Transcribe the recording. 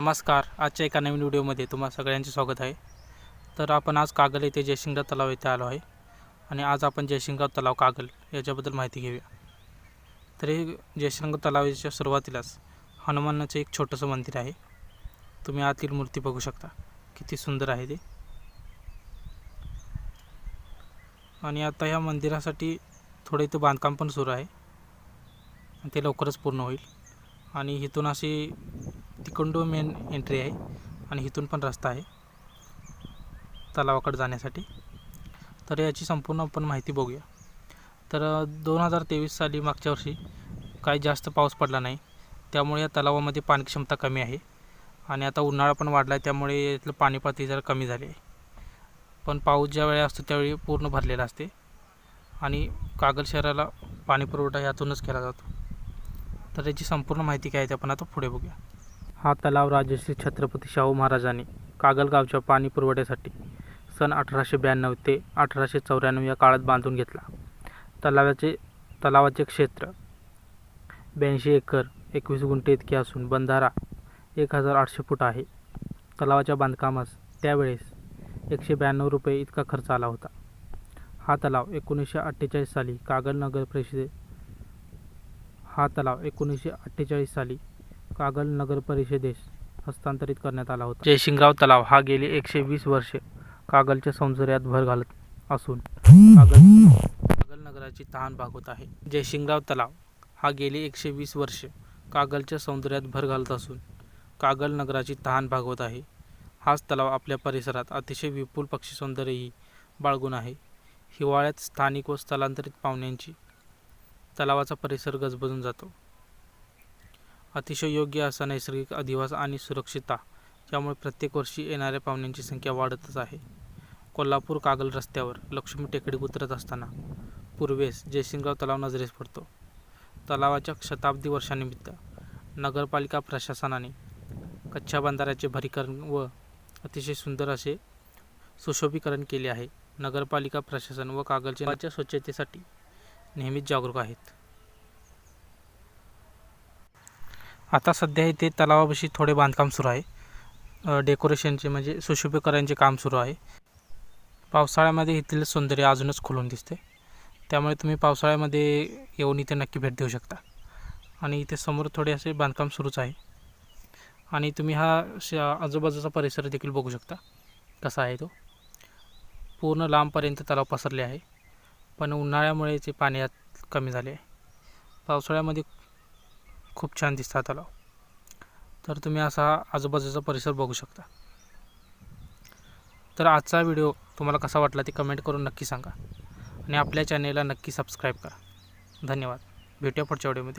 नमस्कार. आजच्या एका नवीन व्हिडिओमध्ये तुम्हा सगळ्यांचे स्वागत आहे. तर आपण आज कागल येथे जयशिंगराव तलाव येथे आलो आहे आणि आज आपण जयशिंगराव तलाव कागल याच्याबद्दल माहिती घेऊया. तर हे जयशिंगराव तलावाच्या सुरुवातीलाच हनुमानाचं एक छोटंसं मंदिर आहे. तुम्ही आतील मूर्ती बघू शकता. किती सुंदर आहे ते. आणि आता ह्या मंदिरासाठी थोडं इथं बांधकाम पण सुरू आहे. आणि ते लवकरच पूर्ण होईल. आणि इथून अशी तिकडून मेन एंट्री आहे आणि इथून पण रस्ता आहे तलावाकडे जाण्यासाठी. तर याची संपूर्ण आपण माहिती बघूया. तर दोन हजार तेवीस साली मागच्या वर्षी काही जास्त पाऊस पडला नाही. त्यामुळे या तलावामध्ये पाणी क्षमता कमी आहे आणि आता उन्हाळा पण वाढला आहे त्यामुळे यातलं पाणी पातळी जरा कमी झाली आहे. पण पाऊस ज्यावेळी असतो त्यावेळी पूर्ण भरलेला असते आणि कागल शहराला पाणीपुरवठा यातूनच केला जातो. तर याची संपूर्ण माहिती काय आहे ते आपण आता पुढे बघूया. हा तलाव राजश्री छत्रपती शाहू महाराजांनी कागलगावच्या पाणी पुरवठ्यासाठी सन अठराशे ब्याण्णव ते अठराशे चौऱ्याण्णव या काळात बांधून घेतला. तलावाचे तलावाचे क्षेत्र ब्याऐंशी एकर एकवीस गुंठे इतके असून बंधारा एक हजार आठशे फूट आहे. तलावाच्या बांधकामास त्यावेळेस एकशे ब्याण्णव रुपये इतका खर्च आला होता. हा तलाव एकोणीसशे अठ्ठेचाळीस साली कागल नगर परिषदे हा तलाव एकोणीसशे अठ्ठेचाळीस साली कागल नगर परिषदेस हस्तांतरित करण्यात आला होता. जयशिंगराव तलाव हा गेली एकशे वीस वर्षे कागलच्या सौंदर्यात भर घालत असून कागल कागल नगराची तहान भागवत आहे. जयशिंगराव तलाव हा गेली एकशे वीस वर्षे कागलच्या सौंदर्यात भर घालत असून कागल नगराची तहान भागवत आहे. हाच तलाव आपल्या परिसरात अतिशय विपुल पक्षी सौंदर्यही बाळगून आहे. हिवाळ्यात स्थानिक व स्थलांतरित पाहुण्यांची तलावाचा परिसर गजबजून जातो. अतिशय योग्य असा नैसर्गिक अधिवास आणि सुरक्षितता यामुळे प्रत्येक वर्षी येणाऱ्या पाहुण्यांची संख्या वाढतच आहे. कोल्हापूर कागल रस्त्यावर लक्ष्मी टेकडी उतरत असताना पूर्वेस जयसिंगराव तलाव नजरेस पडतो. तलावाच्या शताब्दी वर्षानिमित्त नगरपालिका प्रशासनाने कच्च्या बंधाऱ्याचे भरीकरण व अतिशय सुंदर असे सुशोभीकरण केले आहे. नगरपालिका प्रशासन व कागलच्या स्वच्छतेसाठी नेहमीच जागरूक आहेत. आता सध्या इथे तलावापाशी थोडे बांधकाम सुरू आहे. डेकोरेशनचे म्हणजे सुशोभीकरणचे काम सुरू आहे. पावसाळ्यामध्ये इथले सौंदर्य अजूनच खुलून दिसते. त्यामुळे तुम्ही पावसाळ्यामध्ये येऊन इथे नक्की भेट देऊ शकता. आणि इथे समोर थोडे असे बांधकाम सुरूच आहे. आणि तुम्ही हा श आजूबाजूचा परिसर देखील बघू शकता. कसा आहे तो? पूर्ण लांबपर्यंत तलाव पसरले आहे. पण उन्हाळ्यामुळे ते पाणी कमी झाले आहे. पावसाळ्यामध्ये खूप छान दिसतात तलाव तर तुम्ही असा आजूबाजूचा परिसर बघू शकता. तर आजचा व्हिडिओ तुम्हाला कसा वाटला ते कमेंट करून नक्की सांगा. आणि आपल्या चॅनेलला नक्की सबस्क्राईब करा. धन्यवाद. भेटूया पुढच्या व्हिडिओमध्ये.